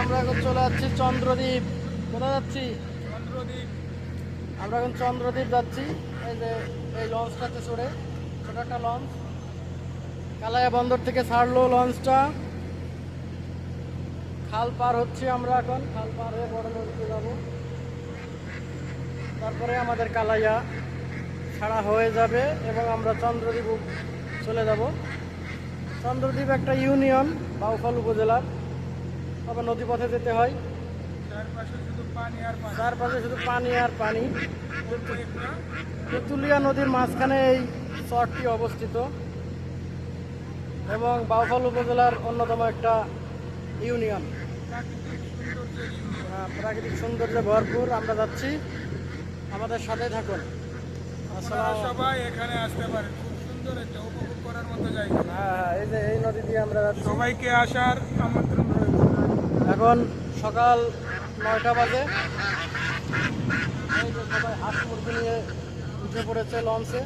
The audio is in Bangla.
আমরা এখন চলে যাচ্ছি চন্দ্রদ্বীপ। কোথায় যাচ্ছি? চন্দ্রদ্বীপ আমরা এখন চন্দ্রদ্বীপ যাচ্ছি। এই যে এই লঞ্চটাতে চড়ে ছোট একটা লঞ্চ। কালাইয়া বন্দর থেকে ছাড়লো লঞ্চটা। খাল পার হচ্ছি আমরা এখন। খাল পার হয়ে বড় নদীতে যাব। তারপরে আমাদের কালাইয়া ছাড়া হয়ে যাবে এবং আমরা চন্দ্রদ্বীপ চলে যাব। চন্দ্রদ্বীপ একটা ইউনিয়ন, বাউফল উপজেলার। তবে নদীপথে যেতে হয়। চারপাশে শুধু পানি আর পানি। শুধু পানি আর পানি তেঁতুলিয়া নদীর মাঝখানে এই চরটি অবস্থিত এবং বাউফল উপজেলার অন্যতম একটা ইউনিয়ন। প্রাকৃতিক সৌন্দর্যে ভরপুর। আমরা যাচ্ছি। আমাদের সাথে থাকুন। সবাই এখানে আসতে পারেন। খুব সুন্দর একটা উপভোগ করার মতো জায়গা। হ্যাঁ হ্যাঁ, এই যে এই নদী দিয়ে আমরা সবাইকে আসার আমন্ত্রণ এখন সকাল নয়টা বাজে। সবাই হাঁস মুরগি নিয়ে উঠে পড়েছে লঞ্চে